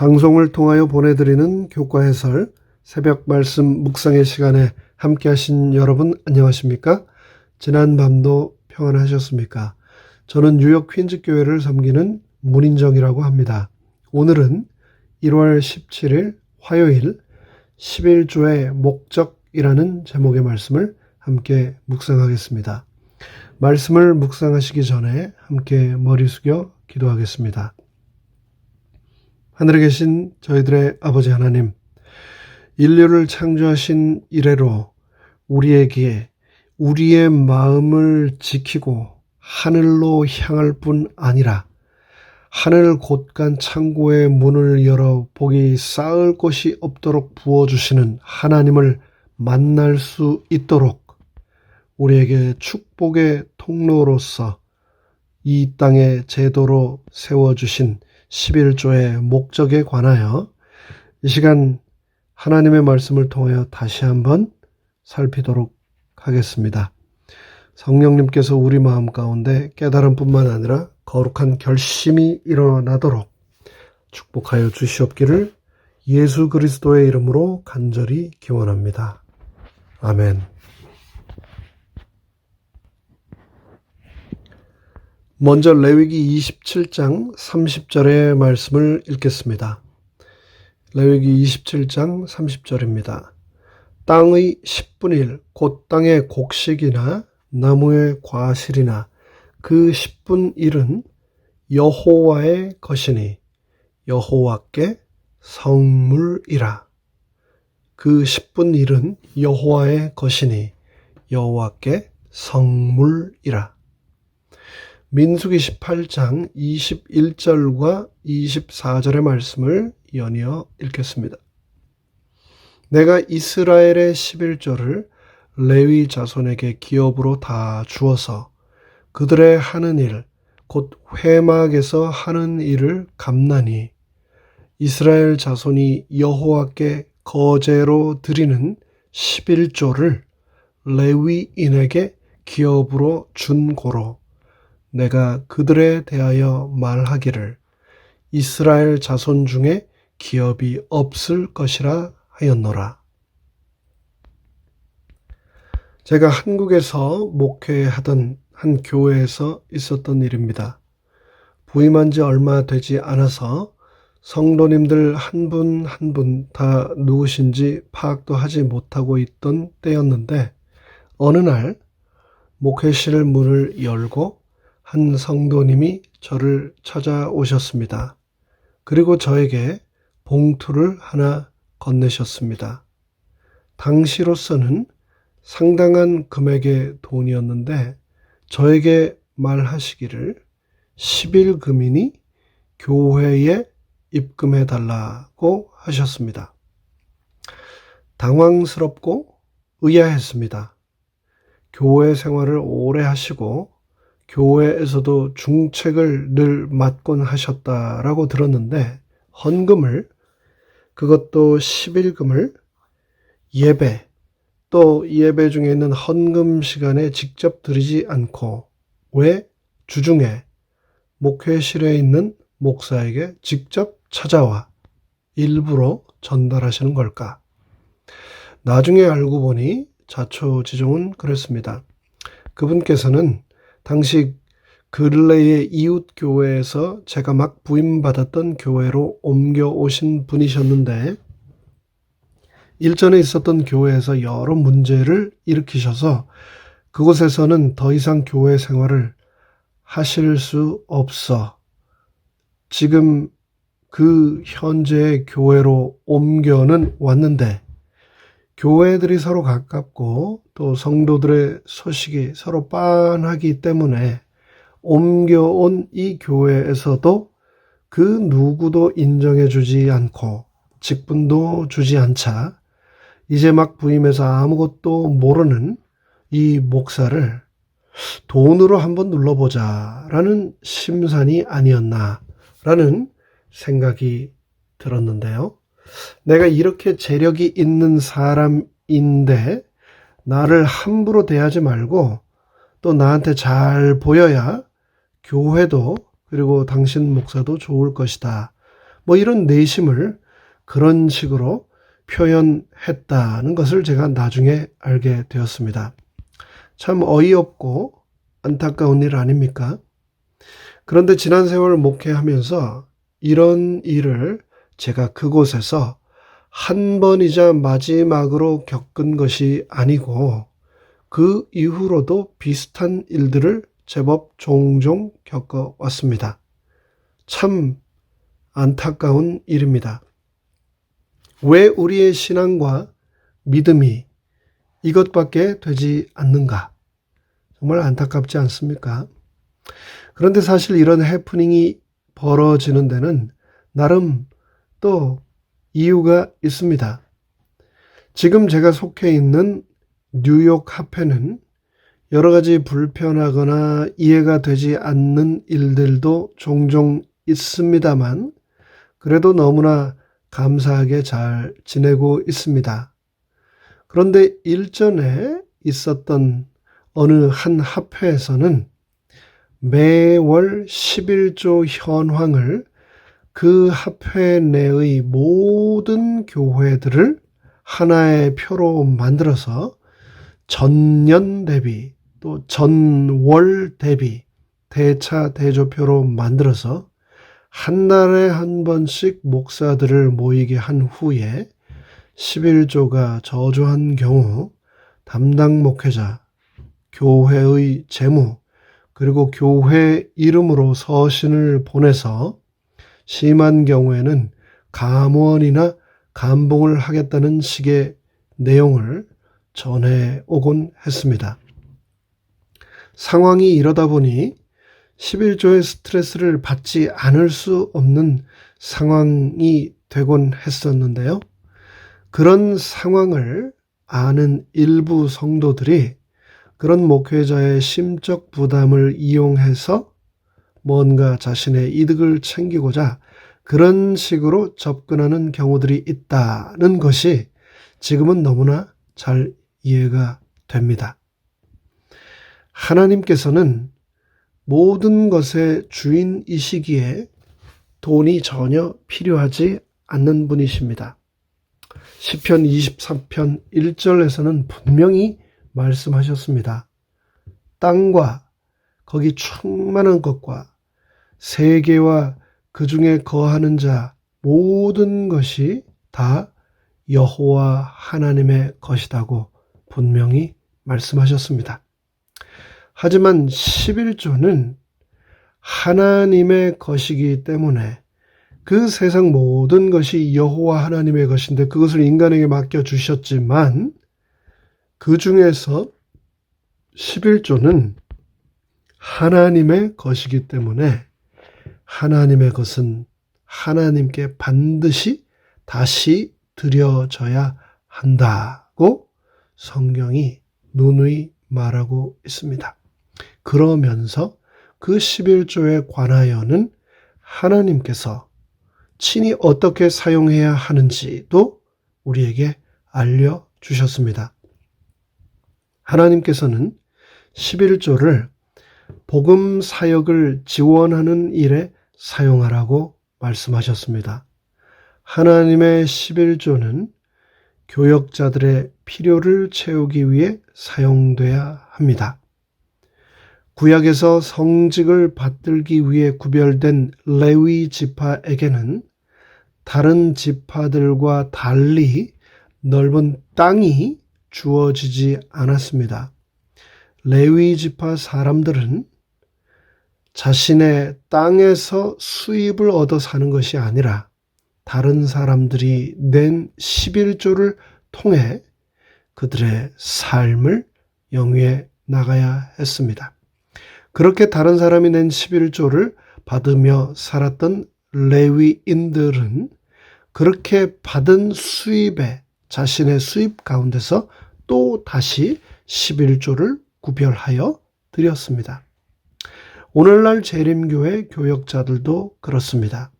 방송을 통하여 보내드리는 교과 해설 새벽 말씀 묵상의 시간에 함께 하신 여러분 안녕하십니까? 지난 밤도 평안하셨습니까? 저는 뉴욕 퀸즈 교회를 섬기는 문인정이라고 합니다. 오늘은 1월 17일 화요일 11조의 목적이라는 제목의 말씀을 함께 묵상하겠습니다. 말씀을 묵상하시기 전에 함께 머리 숙여 기도하겠습니다. 하늘에 계신 저희들의 아버지 하나님, 인류를 창조하신 이래로 우리에게 우리의 마음을 지키고 하늘로 향할 뿐 아니라 하늘 곳간 창고의 문을 열어 복이 쌓을 곳이 없도록 부어주시는 하나님을 만날 수 있도록 우리에게 축복의 통로로서 이 땅의 제도로 세워주신 11조의 목적에 관하여 이 시간 하나님의 말씀을 통하여 다시 한번 살피도록 하겠습니다. 성령님께서 우리 마음 가운데 깨달음뿐만 아니라 거룩한 결심이 일어나도록 축복하여 주시옵기를 예수 그리스도의 이름으로 간절히 기원합니다. 아멘. 먼저 레위기 27장 30절의 말씀을 읽겠습니다. 레위기 27장 30절입니다. 땅의 10분의 1, 곧 땅의 곡식이나 나무의 과실이나 그 10분 1은 여호와의 것이니 여호와께 성물이라. 그 10분 1은 여호와의 것이니 여호와께 성물이라. 민수기 18장 21절과 24절의 말씀을 연이어 읽겠습니다. 내가 이스라엘의 11조를 레위 자손에게 기업으로 다 주어서 그들의 하는 일, 곧 회막에서 하는 일을 감나니 이스라엘 자손이 여호와께 거제로 드리는 11조를 레위인에게 기업으로 준 고로 내가 그들에 대하여 말하기를 이스라엘 자손 중에 기업이 없을 것이라 하였노라. 제가 한국에서 목회하던 한 교회에서 있었던 일입니다. 부임한 지 얼마 되지 않아서 성도님들 한 분 한 분 다 누구신지 파악도 하지 못하고 있던 때였는데 어느 날 목회실 문을 열고 한 성도님이 저를 찾아오셨습니다. 그리고 저에게 봉투를 하나 건네셨습니다. 당시로서는 상당한 금액의 돈이었는데 저에게 말하시기를 10일 금이니 교회에 입금해 달라고 하셨습니다. 당황스럽고 의아했습니다. 교회 생활을 오래 하시고 교회에서도 중책을 늘 맡곤 하셨다라고 들었는데 헌금을 그것도 11금을 예배 또 예배 중에 있는 헌금 시간에 직접 드리지 않고 왜 주중에 목회실에 있는 목사에게 직접 찾아와 일부러 전달하시는 걸까? 나중에 알고 보니 자초지종은 그랬습니다. 그분께서는 당시 근래의 이웃 교회에서 제가 막 부임받았던 교회로 옮겨 오신 분이셨는데 일전에 있었던 교회에서 여러 문제를 일으키셔서 그곳에서는 더 이상 교회 생활을 하실 수 없어. 지금 그 현재의 교회로 옮겨는 왔는데 교회들이 서로 가깝고 또 성도들의 소식이 서로 빤하기 때문에 옮겨온 이 교회에서도 그 누구도 인정해 주지 않고 직분도 주지 않자 이제 막 부임해서 아무것도 모르는 이 목사를 돈으로 한번 눌러보자 라는 심산이 아니었나 라는 생각이 들었는데요. 내가 이렇게 재력이 있는 사람인데 나를 함부로 대하지 말고 또 나한테 잘 보여야 교회도 그리고 당신 목사도 좋을 것이다. 뭐 이런 내심을 그런 식으로 표현했다는 것을 제가 나중에 알게 되었습니다. 참 어이없고 안타까운 일 아닙니까? 그런데 지난 세월 목회하면서 이런 일을 제가 그곳에서 한 번이자 마지막으로 겪은 것이 아니고 그 이후로도 비슷한 일들을 제법 종종 겪어 왔습니다. 참 안타까운 일입니다. 왜 우리의 신앙과 믿음이 이것밖에 되지 않는가? 정말 안타깝지 않습니까? 그런데 사실 이런 해프닝이 벌어지는 데는 나름 또 이유가 있습니다. 지금 제가 속해 있는 뉴욕 합회는 여러 가지 불편하거나 이해가 되지 않는 일들도 종종 있습니다만 그래도 너무나 감사하게 잘 지내고 있습니다. 그런데 일전에 있었던 어느 한 합회에서는 매월 11조 현황을 그 합회 내의 모든 교회들을 하나의 표로 만들어서 전년 대비 또 전월 대비 대차 대조표로 만들어서 한 달에 한 번씩 목사들을 모이게 한 후에 11조가 저조한 경우 담당 목회자, 교회의 재무, 그리고 교회 이름으로 서신을 보내서 심한 경우에는 감원이나 감봉을 하겠다는 식의 내용을 전해 오곤 했습니다. 상황이 이러다 보니 11조의 스트레스를 받지 않을 수 없는 상황이 되곤 했었는데요. 그런 상황을 아는 일부 성도들이 그런 목회자의 심적 부담을 이용해서 뭔가 자신의 이득을 챙기고자 그런 식으로 접근하는 경우들이 있다는 것이 지금은 너무나 잘 이해가 됩니다. 하나님께서는 모든 것의 주인이시기에 돈이 전혀 필요하지 않는 분이십니다. 시편 23편 1절에서는 분명히 말씀하셨습니다. 땅과 거기 충만한 것과 세계와 그 중에 거하는 자 모든 것이 다 여호와 하나님의 것이라고 분명히 말씀하셨습니다. 하지만 11조는 하나님의 것이기 때문에 그 세상 모든 것이 여호와 하나님의 것인데 그것을 인간에게 맡겨 주셨지만 그 중에서 11조는 하나님의 것이기 때문에 하나님의 것은 하나님께 반드시 다시 드려져야 한다고 성경이 누누이 말하고 있습니다. 그러면서 그 11조에 관하여는 하나님께서 친히 어떻게 사용해야 하는지도 우리에게 알려주셨습니다. 하나님께서는 11조를 복음 사역을 지원하는 일에 사용하라고 말씀하셨습니다. 하나님의 11조는 교역자들의 필요를 채우기 위해 사용돼야 합니다. 구약에서 성직을 받들기 위해 구별된 레위 지파에게는 다른 지파들과 달리 넓은 땅이 주어지지 않았습니다. 레위 지파 사람들은 자신의 땅에서 수입을 얻어 사는 것이 아니라 다른 사람들이 낸 11조를 통해 그들의 삶을 영위해 나가야 했습니다. 그렇게 다른 사람이 낸 11조를 받으며 살았던 레위인들은 그렇게 받은 수입에 자신의 수입 가운데서 또 다시 11조를 구별하여 드렸습니다. 오늘날 재림교회 교역자들도 그렇습니다.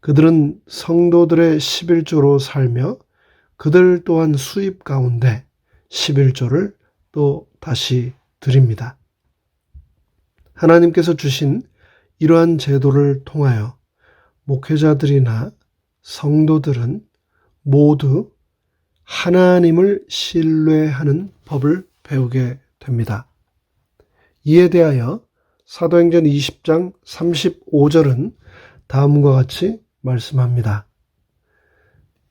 그들은 성도들의 11조로 살며 그들 또한 수입 가운데 11조를 또 다시 드립니다. 하나님께서 주신 이러한 제도를 통하여 목회자들이나 성도들은 모두 하나님을 신뢰하는 법을 배우게 됩니다. 이에 대하여 사도행전 20장 35절은 다음과 같이 말씀합니다.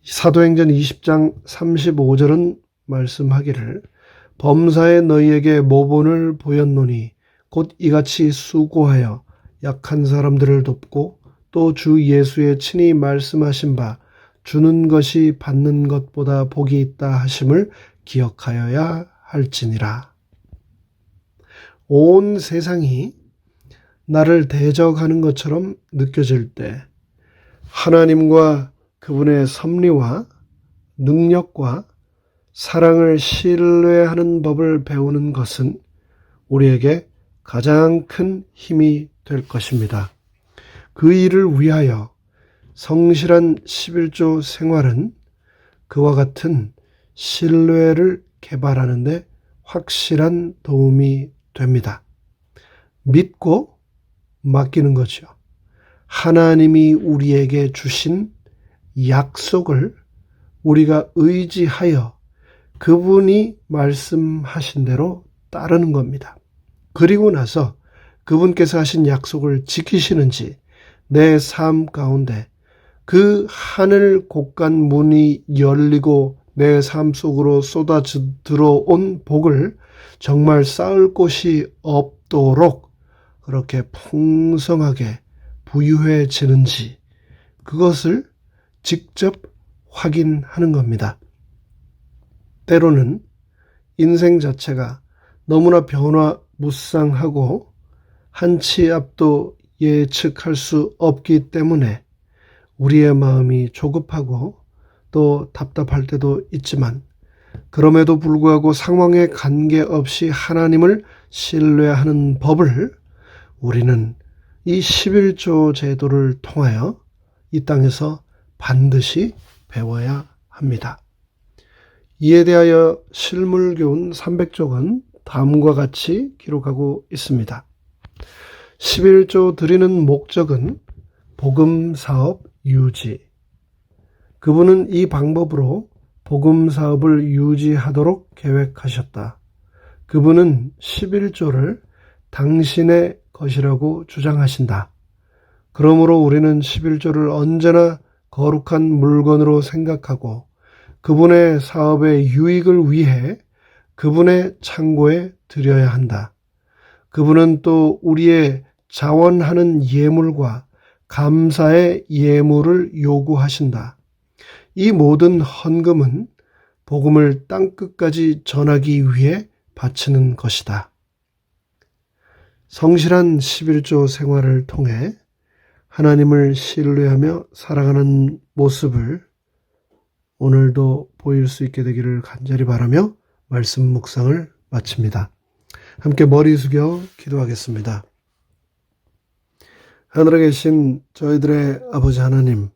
사도행전 20장 35절은 말씀하기를 범사에 너희에게 모본을 보였노니 곧 이같이 수고하여 약한 사람들을 돕고 또 주 예수의 친히 말씀하신 바 주는 것이 받는 것보다 복이 있다 하심을 기억하여야 할지니라. 온 세상이 나를 대적하는 것처럼 느껴질 때 하나님과 그분의 섭리와 능력과 사랑을 신뢰하는 법을 배우는 것은 우리에게 가장 큰 힘이 될 것입니다. 그 일을 위하여 성실한 11조 생활은 그와 같은 신뢰를 개발하는데 확실한 도움이 됩니다. 믿고 맡기는 거죠. 하나님이 우리에게 주신 약속을 우리가 의지하여 그분이 말씀하신 대로 따르는 겁니다. 그리고 나서 그분께서 하신 약속을 지키시는지 내 삶 가운데 그 하늘 곳간 문이 열리고 내 삶 속으로 쏟아 들어온 복을 정말 쌓을 곳이 없도록 그렇게 풍성하게 부유해지는지 그것을 직접 확인하는 겁니다. 때로는 인생 자체가 너무나 변화 무쌍하고 한치 앞도 예측할 수 없기 때문에 우리의 마음이 조급하고 또 답답할 때도 있지만 그럼에도 불구하고 상황에 관계없이 하나님을 신뢰하는 법을 우리는 이 11조 제도를 통하여 이 땅에서 반드시 배워야 합니다. 이에 대하여 실물교훈 300쪽은 다음과 같이 기록하고 있습니다. 11조 드리는 목적은 복음 사업 유지. 그분은 이 방법으로 복음 사업을 유지하도록 계획하셨다. 그분은 11조를 당신의 것이라고 주장하신다. 그러므로 우리는 11조를 언제나 거룩한 물건으로 생각하고 그분의 사업의 유익을 위해 그분의 창고에 드려야 한다. 그분은 또 우리의 자원하는 예물과 감사의 예물을 요구하신다. 이 모든 헌금은 복음을 땅끝까지 전하기 위해 바치는 것이다. 성실한 11조 생활을 통해 하나님을 신뢰하며 살아가는 모습을 오늘도 보일 수 있게 되기를 간절히 바라며 말씀 묵상을 마칩니다. 함께 머리 숙여 기도하겠습니다. 하늘에 계신 저희들의 아버지 하나님,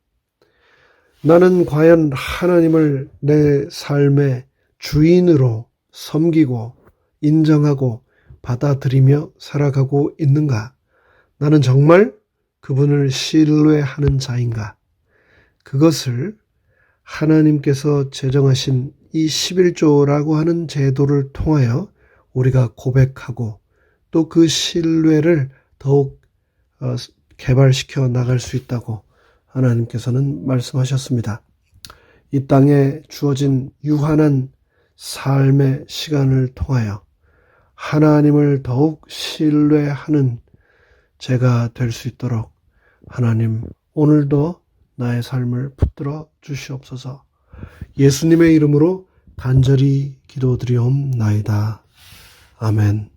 나는 과연 하나님을 내 삶의 주인으로 섬기고 인정하고 받아들이며 살아가고 있는가? 나는 정말 그분을 신뢰하는 자인가? 그것을 하나님께서 제정하신 이 11조라고 하는 제도를 통하여 우리가 고백하고 또 그 신뢰를 더욱 어, 개발시켜 나갈 수 있다고 하나님께서는 말씀하셨습니다. 이 땅에 주어진 유한한 삶의 시간을 통하여 하나님을 더욱 신뢰하는 제가 될 수 있도록 하나님 오늘도 나의 삶을 붙들어 주시옵소서 예수님의 이름으로 간절히 기도드리옵나이다. 아멘.